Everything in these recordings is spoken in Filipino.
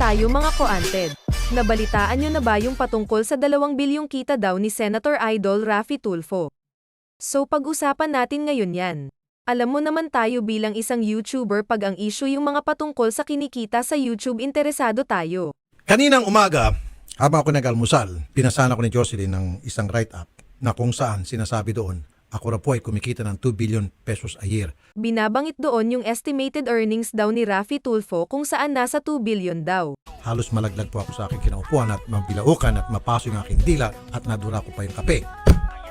tayo mga koanted. Nabalitaan nyo na ba yung patungkol sa dalawang bilyong kita daw ni Senator Idol Raffy Tulfo? So pag-usapan natin ngayon yan. Alam mo naman tayo bilang isang YouTuber pag ang issue yung mga patungkol sa kinikita sa YouTube interesado tayo. Kaninang umaga, habang ako nag-almusal, pinasana ko ni Jocelyn ng isang write-up na kung saan sinasabi doon, ako na po ay kumikita ng 2 billion pesos a year. Binabangit doon yung estimated earnings daw ni Raffy Tulfo kung saan nasa 2 billion daw. Halos malaglag po ako sa aking kinaupuan at mabilaukan at mapaso yung aking dila at nadura ko pa yung kape.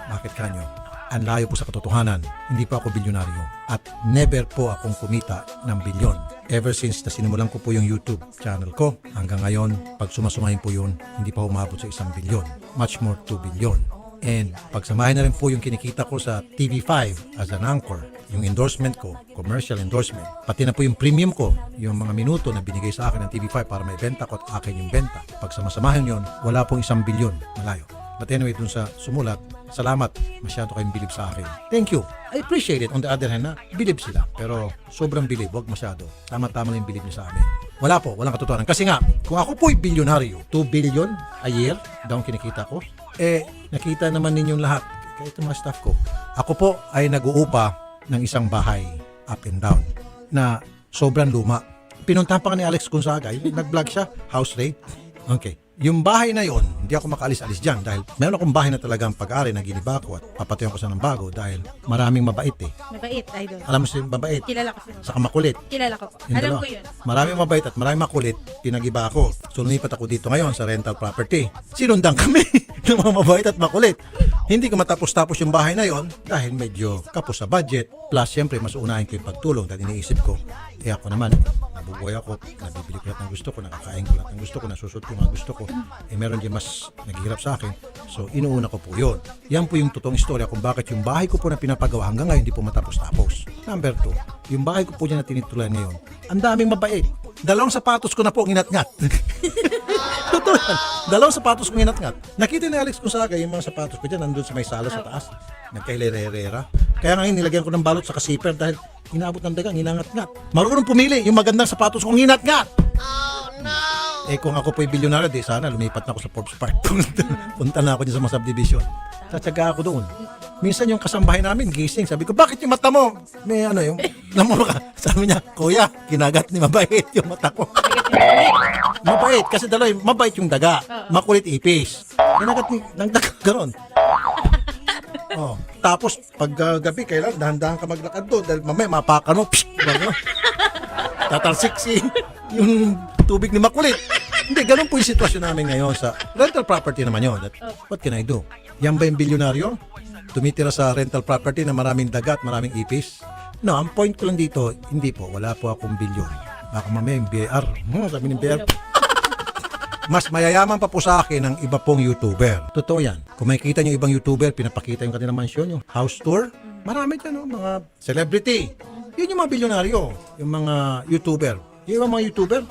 Bakit kanyo? Ang layo po sa katotohanan, hindi po ako bilyonaryo at never po akong kumita ng bilyon. Ever since na sinimulan ko po yung YouTube channel ko, hanggang ngayon, pag sumasumahin po yun, hindi pa umabot sa isang bilyon. Much more 2 billion. And pagsamahin na rin po yung kinikita ko sa TV5 as an anchor, yung endorsement ko, commercial endorsement, pati na po yung premium ko, yung mga minuto na binigay sa akin ng TV5 para may benta ko at akin yung benta. Pag samasamahin yon, wala pong isang bilyon malayo. But anyway, dun sa sumulat, salamat, masyado kayong bilib sa akin. Thank you. I appreciate it. On the other hand, na, bilib sila. Pero sobrang bilib, wag masyado. Tama-tama lang yung bilib niyo sa amin. Wala po, walang katotohanan. Kasi nga, kung ako po'y bilyonaryo, 2 billion a year daw kinikita ko, eh, nakita naman ninyong lahat, kahit mga staff ko, ako po ay nag-uupa ng isang bahay up and down na sobrang luma. Pinuntahan pa ni Alex Gonzaga, yung nag-vlog siya, house raid. Okay. Yung bahay na yon, hindi ako makaalis-alis dyan dahil meron akong bahay na talagang pag-ari na giniba ko at papatayon ko sa ng bago dahil maraming mabait eh. Mabait, idol. Alam mo si mabait, Kilala ko siya. saka makulit. Kilala ko po. Yung Alam dalawa. ko yun. Maraming mabait at maraming makulit, pinagiba ako. So lumipat ako dito ngayon sa rental property. Sinundan kami ng mga mabait at makulit. Hindi ko matapos-tapos yung bahay na yon dahil medyo kapos sa budget. Plus, syempre, mas unahin ko yung pagtulong dahil iniisip ko, eh ako naman, nabubuhay ako, nabibili ko lahat ng gusto ko, nakakain ko lahat ng gusto ko, nasusuot ko mga gusto ko. Eh meron din mas naghihirap sa akin. So, inuuna ko po yun. Yan po yung totoong istorya kung bakit yung bahay ko po na pinapagawa hanggang ngayon hindi po matapos-tapos. Number two, yung bahay ko po dyan na tinituloy ngayon, ang daming mabait. Dalawang sapatos ko na po nginat-ngat. Totoo yan. Dalawang sapatos ko nginat-ngat. Nakita ni Alex Gonzaga yung mga sapatos ko dyan nandun sa may sala sa taas. Nagkahilera-herera. Kaya ngayon nilagyan ko ng balot sa kasiper dahil inabot ng dagang, inangat-ngat. Marunong pumili yung magandang sapatos kong nginat-ngat. Eh kung ako po'y bilyonaryo, di sana lumipat na ako sa Forbes Park. Punta, punta na ako dyan sa mga subdivision. Tatsaga ako doon. Minsan yung kasambahay namin, gising. Sabi ko, bakit yung mata mo? May ano yung, namuro ka. Sabi niya, kuya, kinagat ni mabait yung mata ko. mabait, kasi dalawa, mabait yung daga. Makulit ipis. Kinagat ni, ng daga, ganon. Oh, tapos pag uh, gabi kailan dahan-dahan ka maglakad doon dahil mamaya mapakan mo. Psh, gano'n. Tatalsik si yung tubig ni makulit. Hindi, ganun po yung sitwasyon namin ngayon sa rental property naman yun. That, what can I do? Yan ba yung bilyonaryo? Tumitira sa rental property na maraming dagat, maraming ipis? No, ang point ko lang dito, hindi po, wala po akong bilyon. Baka mamaya yung BIR. Hmm, sabi ng BIR, mas mayayaman pa po sa akin ang iba pong YouTuber. Totoo yan. Kung makikita nyo ibang YouTuber, pinapakita yung kanilang mansyon, yung house tour, marami dyan, no? mga celebrity. Yun yung mga bilyonaryo, yung mga YouTuber. Yung ibang mga YouTuber,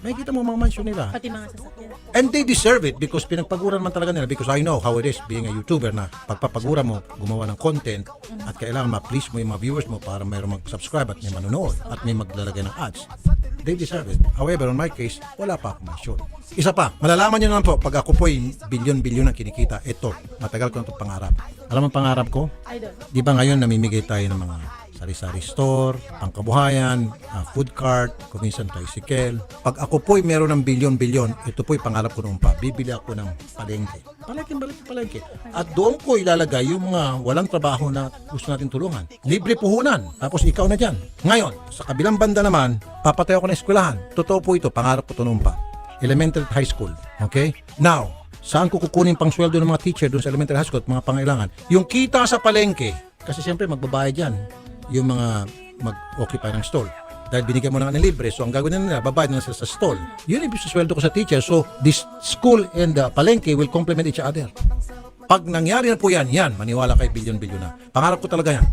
makikita mo mga mansyon nila. Pati mga sasakyan. And they deserve it because pinagpaguran man talaga nila because I know how it is being a YouTuber na pagpapaguran mo, gumawa ng content at kailangan ma-please mo yung mga viewers mo para mayroong mag-subscribe at may manonood at may maglalagay ng ads. They deserve it. However, in my case, wala pa akong mansyon. Isa pa, malalaman nyo naman po, pag ako po'y bilyon-bilyon ang kinikita, ito, matagal ko na itong pangarap. Alam mo ang pangarap ko? Idol. Di ba ngayon namimigay tayo ng mga sari-sari store, pangkabuhayan, ah, food cart, kuminsan tricycle. Pag ako po'y meron ng bilyon-bilyon, ito po'y pangarap ko noon pa, bibili ako ng palengke. Palengke, palengke, palengke. At doon ko ilalagay yung mga walang trabaho na gusto natin tulungan. Libre puhunan. Tapos ikaw na dyan. Ngayon, sa kabilang banda naman, papatayo ako ng eskwelahan. Totoo po ito, pangarap ko ito noon pa. Elementary at high school. Okay? Now, saan ko kukunin pang sweldo ng mga teacher doon sa elementary high school at mga pangailangan? Yung kita sa palengke, kasi siyempre magbabayad yan yung mga mag-occupy ng stall. Dahil binigyan mo na ng libre, so ang gagawin na nila, babayad na sila sa stall. Yun yung sweldo ko sa teacher. So, this school and the palengke will complement each other. Pag nangyari na po yan, yan, maniwala kay bilyon-bilyon na. Pangarap ko talaga yan.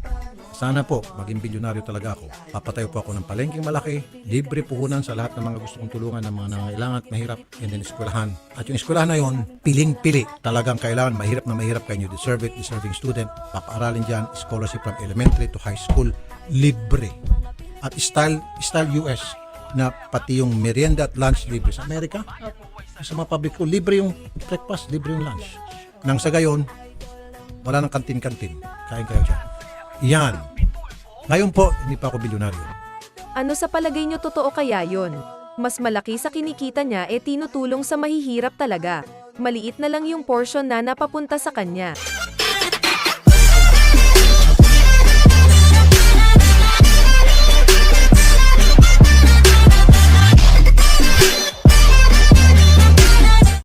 Sana po, maging bilyonaryo talaga ako. Papatayo po ako ng palengking malaki, libre puhunan sa lahat ng mga gusto kong tulungan ng mga nangailangan at mahirap, and then eskwelahan. At yung eskwelahan na yon, piling-pili. Talagang kailangan, mahirap na mahirap kayo, you deserve it, deserving student. Papaaralin dyan, scholarship from elementary to high school, libre. At style, style US, na pati yung merienda at lunch libre sa Amerika. Sa mga public school, libre yung breakfast, libre yung lunch. Nang sa gayon, wala nang kantin-kantin. Kain kayo dyan. Yan. Ngayon po, hindi pa ako bilyonaryo. Ano sa palagay nyo totoo kaya yon? Mas malaki sa kinikita niya e tinutulong sa mahihirap talaga. Maliit na lang yung portion na napapunta sa kanya.